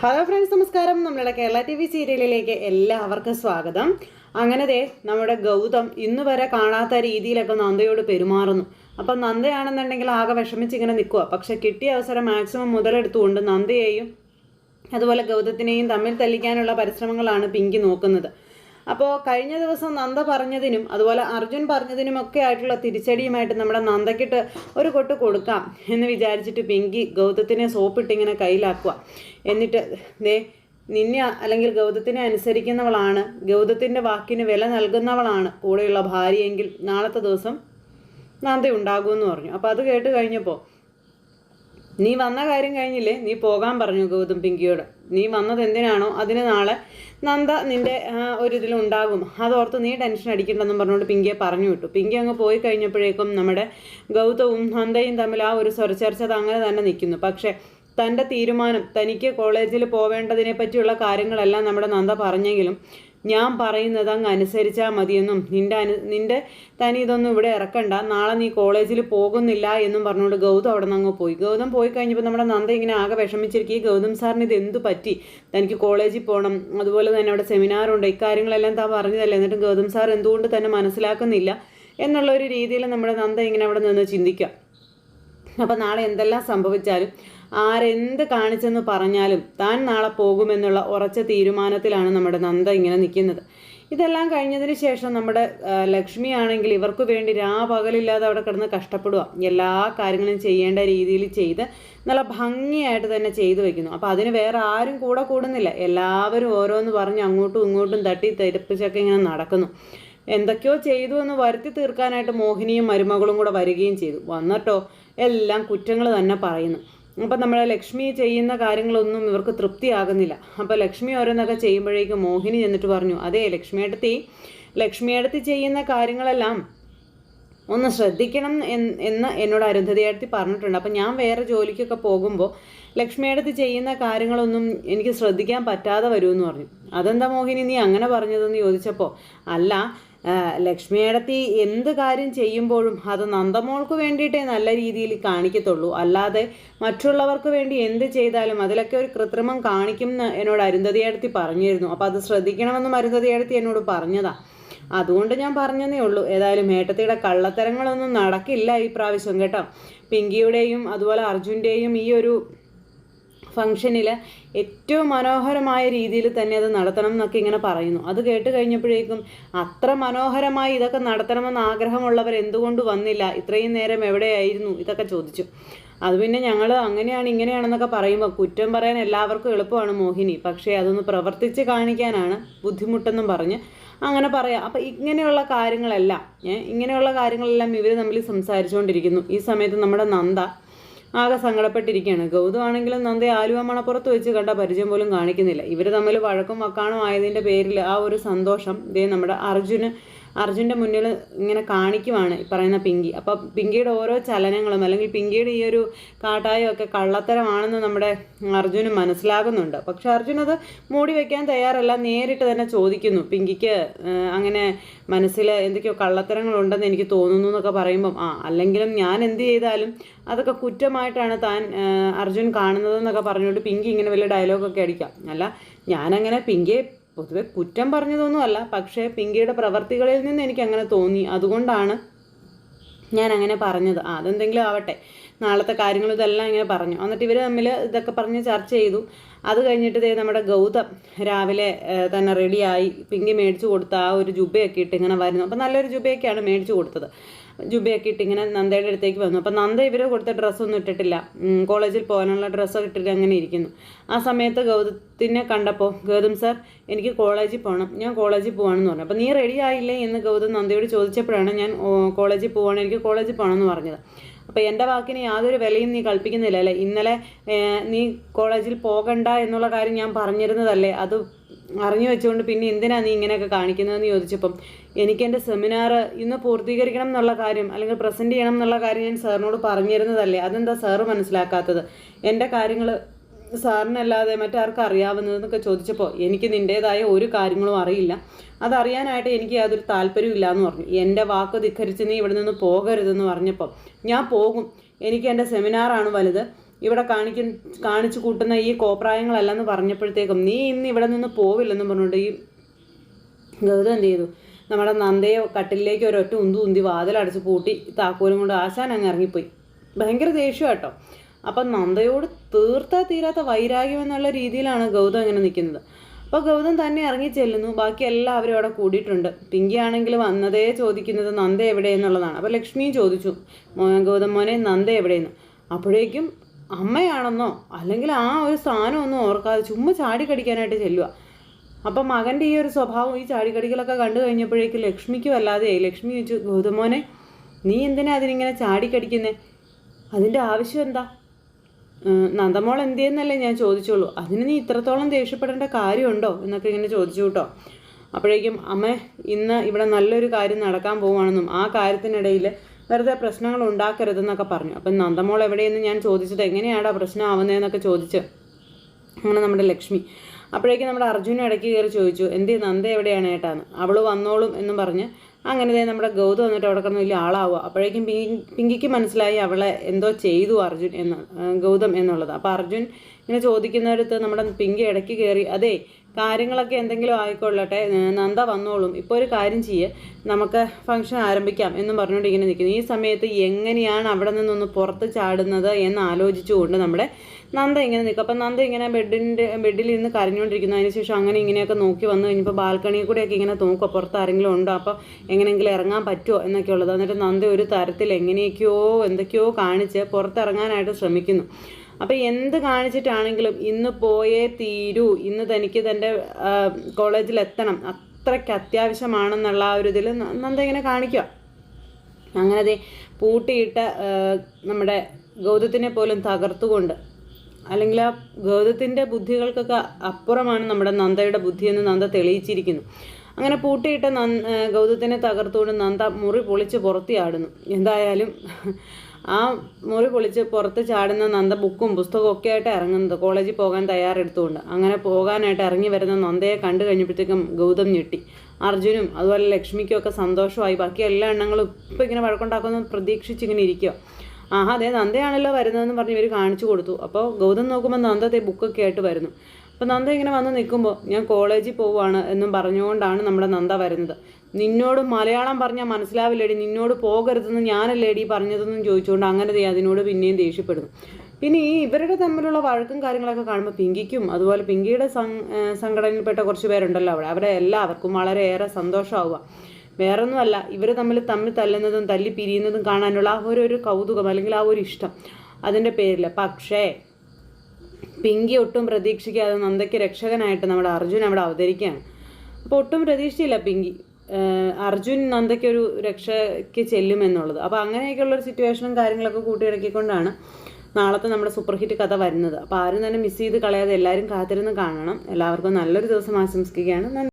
Hello friends നമസ്കാരം. നമ്മളുടെ Kerala T V സീരിയലിലേക്ക് എല്ലാവർക്കും സ്വാഗതം. അങ്ങനെ ദേ നമ്മുടെ ഗൗതം ഇന്ന് വരെ കാണാത്ത രീതിയിലൊക്കെ നന്ദയോട് പെരുമാറുന്നു. അപ്പം നന്ദയാണെന്നുണ്ടെങ്കിൽ ആകെ വിഷമിച്ച് ഇങ്ങനെ നിൽക്കുക പക്ഷെ കിട്ടിയ അവസരം മാക്സിമം മുതലെടുത്തുകൊണ്ട് നന്ദയെയും അതുപോലെ ഗൗതത്തിനെയും തമ്മിൽ തല്ലിക്കാനുള്ള പരിശ്രമങ്ങളാണ് പിങ്കി നോക്കുന്നത്. അപ്പോൾ കഴിഞ്ഞ ദിവസം നന്ദ പറഞ്ഞതിനും അതുപോലെ അർജുൻ പറഞ്ഞതിനും ഒക്കെ ആയിട്ടുള്ള തിരിച്ചടിയുമായിട്ട് നമ്മുടെ നന്ദക്കിട്ട് ഒരു കൊട്ട് കൊടുക്കാം എന്ന് വിചാരിച്ചിട്ട് പിങ്കി ഗൗതത്തിനെ സോപ്പിട്ടിങ്ങനെ കയ്യിലാക്കുക. എന്നിട്ട് ദേ നിന്നെ അല്ലെങ്കിൽ ഗൗതത്തിനെ അനുസരിക്കുന്നവളാണ് ഗൗതത്തിന്റെ വാക്കിന് വില നൽകുന്നവളാണ് കൂടെയുള്ള ഭാര്യയെങ്കിൽ നാളത്തെ ദിവസം നന്ദ ഉണ്ടാകുമെന്ന് പറഞ്ഞു. അപ്പോൾ അത് കേട്ട് കഴിഞ്ഞപ്പോൾ നീ വന്ന കാര്യം കഴിഞ്ഞില്ലേ? നീ പോകാൻ പറഞ്ഞു ഗൗതം പിങ്കിയോട്. നീ വന്നത് എന്തിനാണോ? അതിന് നാളെ നന്ദ നിന്റെ ഒരു ഇതിലുണ്ടാകും അതോർത്ത് നീ ടെൻഷൻ അടിക്കണ്ടെന്നും പറഞ്ഞുകൊണ്ട് പിങ്കിയെ പറഞ്ഞു വിട്ടു. പിങ്കി അങ്ങ് പോയി കഴിഞ്ഞപ്പോഴേക്കും നമ്മുടെ ഗൗതവും നന്ദയും തമ്മിൽ ആ ഒരു സ്വരചർച്ച അങ്ങനെ തന്നെ നിൽക്കുന്നു. പക്ഷേ തന്റെ തീരുമാനം തനിക്ക് കോളേജിൽ പോവേണ്ടതിനെ പറ്റിയുള്ള കാര്യങ്ങളെല്ലാം നമ്മുടെ നന്ദ പറഞ്ഞെങ്കിലും ഞാൻ പറയുന്നത് അങ്ങ് അനുസരിച്ചാൽ മതിയെന്നും നിന്റെ അനു നിന്റെ തനി ഇതൊന്നും ഇവിടെ ഇറക്കണ്ട. നാളെ നീ കോളേജിൽ പോകുന്നില്ല എന്നും പറഞ്ഞുകൊണ്ട് ഗൗതം അവിടെ നിന്ന് അങ്ങ് പോയി. ഗൗതം പോയി കഴിഞ്ഞപ്പോൾ നമ്മുടെ നന്ദ ഇങ്ങനെ ആകെ വിഷമിച്ചിരിക്കുകയും. ഗൗതം സാറിന് ഇത് എന്തു പറ്റി? തനിക്ക് കോളേജിൽ പോകണം അതുപോലെ തന്നെ അവിടെ സെമിനാറുണ്ട് ഇക്കാര്യങ്ങളെല്ലാം താൻ പറഞ്ഞതല്ലേ? എന്നിട്ടും ഗൗതം സാർ എന്തുകൊണ്ട് തന്നെ മനസ്സിലാക്കുന്നില്ല എന്നുള്ള ഒരു രീതിയിൽ നമ്മുടെ നന്ദ ഇങ്ങനെ അവിടെ നിന്ന് ചിന്തിക്കുക. അപ്പോൾ നാളെ എന്തെല്ലാം സംഭവിച്ചാലും ആരെന്ത് കാണിച്ചെന്ന് പറഞ്ഞാലും താൻ നാളെ പോകുമെന്നുള്ള ഉറച്ച തീരുമാനത്തിലാണ് നമ്മുടെ നന്ദ ഇങ്ങനെ നിൽക്കുന്നത്. ഇതെല്ലാം കഴിഞ്ഞതിന് ശേഷം നമ്മുടെ ലക്ഷ്മി ആണെങ്കിൽ ഇവർക്ക് വേണ്ടി രാപകലില്ലാതെ അവിടെ കിടന്ന് കഷ്ടപ്പെടുക എല്ലാ കാര്യങ്ങളും ചെയ്യേണ്ട രീതിയിൽ ചെയ്ത് നല്ല ഭംഗിയായിട്ട് തന്നെ ചെയ്തു വെക്കുന്നു. അപ്പോൾ അതിന് വേറെ ആരും കൂടെ കൂടുന്നില്ല. എല്ലാവരും ഓരോന്ന് പറഞ്ഞ് അങ്ങോട്ടും ഇങ്ങോട്ടും തട്ടി തെരപ്പിച്ചൊക്കെ ഇങ്ങനെ നടക്കുന്നു. എന്തൊക്കെയോ ചെയ്തു എന്ന് വരുത്തി തീർക്കാനായിട്ട് മോഹിനിയും മരുമകളും കൂടെ വരികയും ചെയ്തു. വന്നിട്ടോ എല്ലാം കുറ്റങ്ങൾ തന്നെ പറയുന്നു. അപ്പം നമ്മളെ ലക്ഷ്മി ചെയ്യുന്ന കാര്യങ്ങളൊന്നും ഇവർക്ക് തൃപ്തിയാകുന്നില്ല. അപ്പോൾ ലക്ഷ്മി ഓരോന്നൊക്കെ ചെയ്യുമ്പോഴേക്കും മോഹിനി ചെന്നിട്ട് പറഞ്ഞു അതെ ലക്ഷ്മിയടത്തി ലക്ഷ്മിയടത്തി ചെയ്യുന്ന കാര്യങ്ങളെല്ലാം ഒന്ന് ശ്രദ്ധിക്കണം എന്ന് എന്ന് എന്നോട് അരുന്ധതിയടുത്ത് പറഞ്ഞിട്ടുണ്ട്. അപ്പം ഞാൻ വേറെ ജോലിക്കൊക്കെ പോകുമ്പോൾ ലക്ഷ്മിയടുത്ത് ചെയ്യുന്ന കാര്യങ്ങളൊന്നും എനിക്ക് ശ്രദ്ധിക്കാൻ പറ്റാതെ വരുമെന്ന് പറഞ്ഞു. അതെന്താ മോഹിനി നീ അങ്ങനെ പറഞ്ഞതെന്ന് ചോദിച്ചപ്പോൾ അല്ല ലക്ഷ്മിയടത്തി എന്ത് കാര്യം ചെയ്യുമ്പോഴും അത് നന്ദമോൾക്ക് വേണ്ടിയിട്ടേ നല്ല രീതിയിൽ കാണിക്കത്തുള്ളൂ. അല്ലാതെ മറ്റുള്ളവർക്ക് വേണ്ടി എന്ത് ചെയ്താലും അതിലൊക്കെ ഒരു കൃത്രിമം കാണിക്കും എന്ന് എന്നോട് അരുന്ധതിയടത്തി പറഞ്ഞിരുന്നു. അപ്പോൾ അത് ശ്രദ്ധിക്കണമെന്നും അരുന്ധതിയടത്തി എന്നോട് പറഞ്ഞതാ. അതുകൊണ്ട് ഞാൻ പറഞ്ഞതേ ഉള്ളൂ. ഏതായാലും ഏട്ടത്തിയുടെ കള്ളത്തരങ്ങളൊന്നും നടക്കില്ല ഈ പ്രാവശ്യം കേട്ടോ. പിങ്കിയുടെയും അതുപോലെ അർജുന്റെയും ഈ ഒരു ഫംഗ്ഷനിൽ ഏറ്റവും മനോഹരമായ രീതിയിൽ തന്നെ അത് നടത്തണം എന്നൊക്കെ ഇങ്ങനെ പറയുന്നു. അത് കേട്ട് കഴിഞ്ഞപ്പോഴേക്കും അത്ര മനോഹരമായി ഇതൊക്കെ നടത്തണമെന്ന് ആഗ്രഹമുള്ളവർ എന്തുകൊണ്ട് വന്നില്ല? ഇത്രയും നേരം എവിടെയായിരുന്നു? ഇതൊക്കെ ചോദിച്ചു. അത് പിന്നെ ഞങ്ങൾ അങ്ങനെയാണ് ഇങ്ങനെയാണെന്നൊക്കെ പറയുമ്പോൾ കുറ്റം പറയാൻ എല്ലാവർക്കും എളുപ്പമാണ് മോഹിനി. പക്ഷേ അതൊന്ന് പ്രവർത്തിച്ച് കാണിക്കാനാണ് ബുദ്ധിമുട്ടെന്നും പറഞ്ഞ് അങ്ങനെ പറയാം. അപ്പം ഇങ്ങനെയുള്ള കാര്യങ്ങളെല്ലാം ഇങ്ങനെയുള്ള കാര്യങ്ങളെല്ലാം ഇവർ തമ്മിൽ സംസാരിച്ചുകൊണ്ടിരിക്കുന്നു ഈ സമയത്ത് നമ്മുടെ നന്ദ ആകെ സങ്കടപ്പെട്ടിരിക്കുകയാണ്. ഗൗതമാണെങ്കിലും നന്ദയെ ആലുവ മണപ്പുറത്ത് വെച്ച് കണ്ട പരിചയം പോലും കാണിക്കുന്നില്ല. ഇവർ തമ്മിൽ വഴക്കും വക്കാണും ആയതിന്റെ പേരിൽ ആ ഒരു സന്തോഷം ദേ നമ്മുടെ അർജുന് അർജുന്റെ മുന്നിൽ ഇങ്ങനെ കാണിക്കുവാണ് പറയുന്ന പിങ്കി. അപ്പോൾ പിങ്കിയുടെ ഓരോ ചലനങ്ങളും അല്ലെങ്കിൽ പിങ്കിയുടെ ഈ ഒരു കാട്ടായം ഒക്കെ കള്ളത്തരമാണെന്ന് നമ്മുടെ അർജുന് മനസ്സിലാകുന്നുണ്ട്. പക്ഷെ അർജുൻ അത് മൂടി വെക്കാൻ തയ്യാറല്ല നേരിട്ട് തന്നെ ചോദിക്കുന്നു. പിങ്കിക്ക് അങ്ങനെ മനസ്സിൽ എന്തൊക്കെയോ കള്ളത്തരങ്ങളുണ്ടെന്ന് എനിക്ക് തോന്നുന്നു എന്നൊക്കെ പറയുമ്പം ആ അല്ലെങ്കിലും ഞാൻ എന്ത് ചെയ്താലും അതൊക്കെ കുറ്റമായിട്ടാണ് താൻ അർജുൻ കാണുന്നതെന്നൊക്കെ പറഞ്ഞുകൊണ്ട് പിങ്കി ഇങ്ങനെ വലിയ ഡയലോഗൊക്കെ അടിക്കാം. അല്ല ഞാനങ്ങനെ പിങ്കിയെ പൊതുവെ കുറ്റം പറഞ്ഞതൊന്നുമല്ല പക്ഷേ പിങ്കിയുടെ പ്രവർത്തികളിൽ നിന്ന് എനിക്ക് അങ്ങനെ തോന്നി. അതുകൊണ്ടാണ് ഞാൻ അങ്ങനെ പറഞ്ഞത് അതെന്തെങ്കിലും ആവട്ടെ. നാളത്തെ കാര്യങ്ങൾ ഇതെല്ലാം ഇങ്ങനെ പറഞ്ഞു. എന്നിട്ട് ഇവർ തമ്മിൽ ഇതൊക്കെ പറഞ്ഞ് ചർച്ച ചെയ്തു. അത് കഴിഞ്ഞിട്ട് ദേ നമ്മുടെ ഗൗതം രാവിലെ തന്നെ റെഡിയായി പിങ്കി മേടിച്ചു കൊടുത്ത ആ ഒരു ജുബയൊക്കെ ഇട്ട് ഇങ്ങനെ വരുന്നു. അപ്പം നല്ലൊരു ജുബയൊക്കെയാണ് മേടിച്ചു കൊടുത്തത്. ജുബയൊക്കെ ഇട്ട് ഇങ്ങനെ നന്ദയുടെ അടുത്തേക്ക് വന്നു. അപ്പം നന്ദ ഇവർ കൊടുത്ത ഡ്രസ്സൊന്നും ഇട്ടിട്ടില്ല. കോളേജിൽ പോകാനുള്ള ഡ്രസ്സൊക്കെ ഇട്ടിട്ട് അങ്ങനെ ഇരിക്കുന്നു. ആ സമയത്ത് ഗൗതത്തിനെ കണ്ടപ്പോൾ ഗൗതം സാർ എനിക്ക് കോളേജിൽ പോകണം ഞാൻ കോളേജിൽ പോകണമെന്ന് പറഞ്ഞു. അപ്പോൾ നീ റെഡി ആയില്ലേ എന്ന് ഗൗതം നന്ദയോട് ചോദിച്ചപ്പോഴാണ് ഞാൻ കോളേജിൽ പോകണം എനിക്ക് കോളേജിൽ പോകണമെന്ന് പറഞ്ഞത്. അപ്പോൾ എന്റെ വാക്കിന് യാതൊരു വിലയും നീ കൽപ്പിക്കുന്നില്ല അല്ലേ ഇന്നലെ നീ കോളേജിൽ പോകണ്ട എന്നുള്ള കാര്യം ഞാൻ പറഞ്ഞിരുന്നതല്ലേ? അത് അറിഞ്ഞു വെച്ചുകൊണ്ട് പിന്നെ എന്തിനാ നീ ഇങ്ങനെയൊക്കെ കാണിക്കുന്നതെന്ന് ചോദിച്ചപ്പം എനിക്ക് എന്റെ സെമിനാർ ഇന്ന് പൂർത്തീകരിക്കണം എന്നുള്ള കാര്യം അല്ലെങ്കിൽ പ്രസന്റ് ചെയ്യണം എന്നുള്ള കാര്യം ഞാൻ സാറിനോട് പറഞ്ഞിരുന്നതല്ലേ? അതെന്താ സാറ് മനസ്സിലാക്കാത്തത്? എന്റെ കാര്യങ്ങൾ സാറിനല്ലാതെ മറ്റാർക്കും അറിയാവുന്നതെന്നൊക്കെ ചോദിച്ചപ്പോൾ എനിക്ക് നിന്റേതായ ഒരു കാര്യങ്ങളും അറിയില്ല. അതറിയാനായിട്ട് എനിക്ക് യാതൊരു താല്പര്യമില്ല എന്ന് പറഞ്ഞു. എന്റെ വാക്ക് ധിക്കരിച്ച് നീ ഇവിടെ നിന്ന് പോകരുതെന്ന് പറഞ്ഞപ്പോൾ ഞാൻ പോകും. എനിക്ക് എന്റെ സെമിനാറാണ് വലുത്. ഇവിടെ കാണിക്കുന്ന കാണിച്ചു കൂട്ടുന്ന ഈ കോപ്രായങ്ങളല്ലെന്ന് പറഞ്ഞപ്പോഴത്തേക്കും നീ ഇന്ന് ഇവിടെ നിന്ന് പോവില്ലെന്ന് പറഞ്ഞുകൊണ്ട് ഈ ഗൗതം എന്ത് ചെയ്തു? നമ്മുടെ നന്ദയെ കട്ടിലേക്ക് ഒരൊറ്റ ഉന്തു ഉന്തി വാതിലടച്ച് പൂട്ടി താക്കോലും കൊണ്ട് ആശാൻ അങ്ങ് ഇറങ്ങിപ്പോയി. ഭയങ്കര ദേഷ്യം കേട്ടോ അപ്പം നന്ദയോട് തീർത്താ തീരാത്ത വൈരാഗ്യം എന്നുള്ള രീതിയിലാണ് ഗൗതം ഇങ്ങനെ നിൽക്കുന്നത്. അപ്പോൾ ഗൗതം തന്നെ ഇറങ്ങി ചെല്ലുന്നു. ബാക്കി എല്ലാവരും അവിടെ കൂടിയിട്ടുണ്ട്. പിങ്കി ആണെങ്കിൽ വന്നതേ ചോദിക്കുന്നത് നന്ദ എവിടെയെന്നുള്ളതാണ്. അപ്പോൾ ലക്ഷ്മിയും ചോദിച്ചു "മോ- ഗൗതം മോനെ നന്ദ എവിടെയെന്ന്? അപ്പോഴേക്കും അമ്മയാണെന്നോ? അല്ലെങ്കിൽ ആ ഒരു സ്ഥാനമൊന്നും ഓർക്കാതെ ചുമ്മാ ചാടി കടിക്കാനായിട്ട് ചെല്ലുക. അപ്പം മകന്റെ ഈ ഒരു സ്വഭാവം ഈ ചാടിക്കടികളൊക്കെ കണ്ടു കഴിഞ്ഞപ്പോഴേക്ക് ലക്ഷ്മിക്ക് വല്ലാതെ ലക്ഷ്മി ചോദിച്ചു ഗൗതമോനെ നീ എന്തിനാ അതിനിങ്ങനെ ചാടിക്കടിക്കുന്നേ അതിന്റെ ആവശ്യം എന്താ? നന്ദമോൾ എന്തിയെന്നല്ലേ ഞാൻ ചോദിച്ചോളൂ. അതിന് നീ ഇത്രത്തോളം ദേഷ്യപ്പെടേണ്ട കാര്യമുണ്ടോ? എന്നൊക്കെ ഇങ്ങനെ ചോദിച്ചു കേട്ടോ. അപ്പോഴേക്കും അമ്മ ഇന്ന് ഇവിടെ നല്ലൊരു കാര്യം നടക്കാൻ പോവുകയാണെന്നും ആ കാര്യത്തിനിടയിൽ വെറുതെ പ്രശ്നങ്ങൾ ഉണ്ടാക്കരുതെന്നൊക്കെ പറഞ്ഞു. അപ്പം നന്ദമോൾ എവിടെയെന്ന് ഞാൻ ചോദിച്ചത് എങ്ങനെയാടാ പ്രശ്നം ആവുന്നതെന്നൊക്കെ ചോദിച്ച് അങ്ങനെ നമ്മുടെ ലക്ഷ്മി. അപ്പോഴേക്കും നമ്മുടെ അർജുനും ഇടയ്ക്ക് കയറി ചോദിച്ചു എന്തേ നന്ദ എവിടെയാണ് ഏട്ടാന്ന്? അവൾ വന്നോളും എന്നും പറഞ്ഞ് അങ്ങനെ നമ്മുടെ ഗൗതം വന്നിട്ട് അവിടെ കിടന്ന് വലിയ ആളാവുക. അപ്പോഴേക്കും പിങ്കി പിങ്കിക്ക് മനസ്സിലായി അവളെ എന്തോ ചെയ്തു അർജുൻ എന്ന് ഗൗതം എന്നുള്ളത്. അപ്പോൾ അർജുൻ ഇങ്ങനെ ചോദിക്കുന്നിടത്ത് നമ്മുടെ പിങ്കി ഇടയ്ക്ക് കയറി അതെ കാര്യങ്ങളൊക്കെ എന്തെങ്കിലും ആയിക്കൊള്ളട്ടെ നന്ദ വന്നോളും. ഇപ്പോൾ ഒരു കാര്യം ചെയ്യ് നമുക്ക് ഫംഗ്ഷൻ ആരംഭിക്കാം എന്നും പറഞ്ഞുകൊണ്ട് ഇങ്ങനെ നിൽക്കുന്നു ഈ സമയത്ത് എങ്ങനെയാണ് അവിടെ നിന്നൊന്ന് പുറത്ത് ചാടുന്നത് എന്ന് ആലോചിച്ചുകൊണ്ട് നമ്മുടെ നന്ദ ഇങ്ങനെ നിൽക്കും. അപ്പം നന്ദ ഇങ്ങനെ ബെഡിന്റെ ബെഡിൽ ഇരുന്ന് കരഞ്ഞുകൊണ്ടിരിക്കുന്നു അതിനുശേഷം അങ്ങനെ ഇങ്ങനെയൊക്കെ നോക്കി വന്നു കഴിഞ്ഞപ്പോൾ ബാൽക്കണിയിൽ കൂടെയൊക്കെ ഇങ്ങനെ നോക്കുക പുറത്ത് ആരെങ്കിലും ഉണ്ടോ? അപ്പോൾ എങ്ങനെയെങ്കിലും ഇറങ്ങാൻ പറ്റുമോ എന്നൊക്കെ ഉള്ളത്. എന്നിട്ട് നന്ദ ഒരു തരത്തിൽ എങ്ങനെയൊക്കെയോ എന്തൊക്കെയോ കാണിച്ച് പുറത്തിറങ്ങാനായിട്ട് ശ്രമിക്കുന്നു. അപ്പോൾ എന്ത് കാണിച്ചിട്ടാണെങ്കിലും ഇന്ന് പോയേ തീരൂ. ഇന്ന് തനിക്ക് തന്റെ കോളേജിലെത്തണം. അത്രയ്ക്ക് അത്യാവശ്യമാണെന്നുള്ള ആ ഒരു ഇതിൽ നന്ദ ഇങ്ങനെ കാണിക്കുക അങ്ങനെ പൂട്ടിയിട്ട നമ്മുടെ ഗൗതത്തിനെ പോലും തകർത്തുകൊണ്ട് അല്ലെങ്കിൽ ആ ഗൗതത്തിന്റെ ബുദ്ധികൾക്കൊക്കെ അപ്പുറമാണ് നമ്മുടെ നന്ദയുടെ ബുദ്ധിയെന്ന് നന്ദ തെളിയിച്ചിരിക്കുന്നു. അങ്ങനെ പൂട്ടിയിട്ട നന്ദ ആ, ഗൗതത്തിനെ തകർത്തുകൊണ്ട് നന്ദ മുറി പൊളിച്ച് പുറത്ത് ചാടുന്നു. എന്തായാലും ആ മുറി പൊളിച്ച് പുറത്ത് ചാടുന്ന നന്ദ ബുക്കും പുസ്തകവും ഒക്കെ ആയിട്ട് ഇറങ്ങുന്നത് കോളേജിൽ പോകാൻ തയ്യാറെടുത്തുകൊണ്ട്. അങ്ങനെ പോകാനായിട്ട് ഇറങ്ങി വരുന്ന നന്ദയെ കണ്ടു കഴിഞ്ഞപ്പോഴത്തേക്കും ഗൗതം ഞെട്ടി. അർജുനും അതുപോലെ ലക്ഷ്മിക്കും ഒക്കെ സന്തോഷമായി. ബാക്കി എല്ലാ എണ്ണങ്ങളും ഇപ്പം ഇങ്ങനെ വഴക്കുണ്ടാക്കുമെന്ന് പ്രതീക്ഷിച്ചിങ്ങനെ ഇരിക്കുക ആഹാ അതെ നന്ദയാണല്ലോ വരുന്നതെന്ന് പറഞ്ഞ് ഇവർ കാണിച്ചു കൊടുത്തു. അപ്പോൾ ഗൗതം നോക്കുമ്പോൾ നന്ദ അതേ ബുക്കൊക്കെ ആയിട്ട് വരുന്നു. അപ്പോൾ നന്ദ ഇങ്ങനെ വന്ന് നിൽക്കുമ്പോൾ ഞാൻ കോളേജിൽ പോവുകയാണ് എന്നും പറഞ്ഞുകൊണ്ടാണ് നമ്മുടെ നന്ദ വരുന്നത്. നിന്നോട് മലയാളം പറഞ്ഞാൽ മനസ്സിലാവില്ലേടി നിന്നോട് പോകരുതെന്ന് ഞാനല്ലേടി പറഞ്ഞതെന്നും ചോദിച്ചുകൊണ്ട് അങ്ങനെ അതിനോട് പിന്നെയും ദേഷ്യപ്പെടുന്നു. പിന്നെ ഈ ഇവരുടെ തമ്മിലുള്ള വഴക്കും കാര്യങ്ങളൊക്കെ കാണുമ്പോൾ പിങ്കിക്കും അതുപോലെ പിങ്കിയുടെ സംഘടനയിൽപ്പെട്ട കുറച്ച് പേരുണ്ടല്ലോ അവിടെ. അവരെ എല്ലാവർക്കും വളരെയേറെ സന്തോഷമാവുക. വേറൊന്നുമല്ല ഇവർ തമ്മിൽ തമ്മിൽ തല്ലുന്നതും തല്ലി പിരിയുന്നതും കാണാനുള്ള ആ ഒരു കൗതുകം അല്ലെങ്കിൽ ആ ഒരു ഇഷ്ടം അതിന്റെ പേരിൽ പക്ഷേ പിങ്കി ഒട്ടും പ്രതീക്ഷിക്കാതെ നന്ദയ്ക്ക് രക്ഷകനായിട്ട് നമ്മുടെ അർജുൻ അവിടെ അവതരിക്കുകയാണ്. അപ്പോൾ ഒട്ടും പ്രതീക്ഷിച്ചില്ല പിങ്കി. അർജുൻ നന്ദയ്ക്കൊരു രക്ഷയ്ക്ക് ചെല്ലുമെന്നുള്ളത്. അപ്പോൾ അങ്ങനെയൊക്കെയുള്ള ഒരു സിറ്റുവേഷനും കാര്യങ്ങളൊക്കെ കൂട്ടിയിണക്കിക്കൊണ്ടാണ് നാളത്തെ നമ്മുടെ സൂപ്പർ ഹിറ്റ് കഥ വരുന്നത്. അപ്പോൾ ആരും തന്നെ മിസ് ചെയ്ത് കളയാതെ എല്ലാവരും കാത്തിരുന്ന് കാണണം. എല്ലാവർക്കും നല്ലൊരു ദിവസം ആശംസിക്കുകയാണ്. നന്ദി.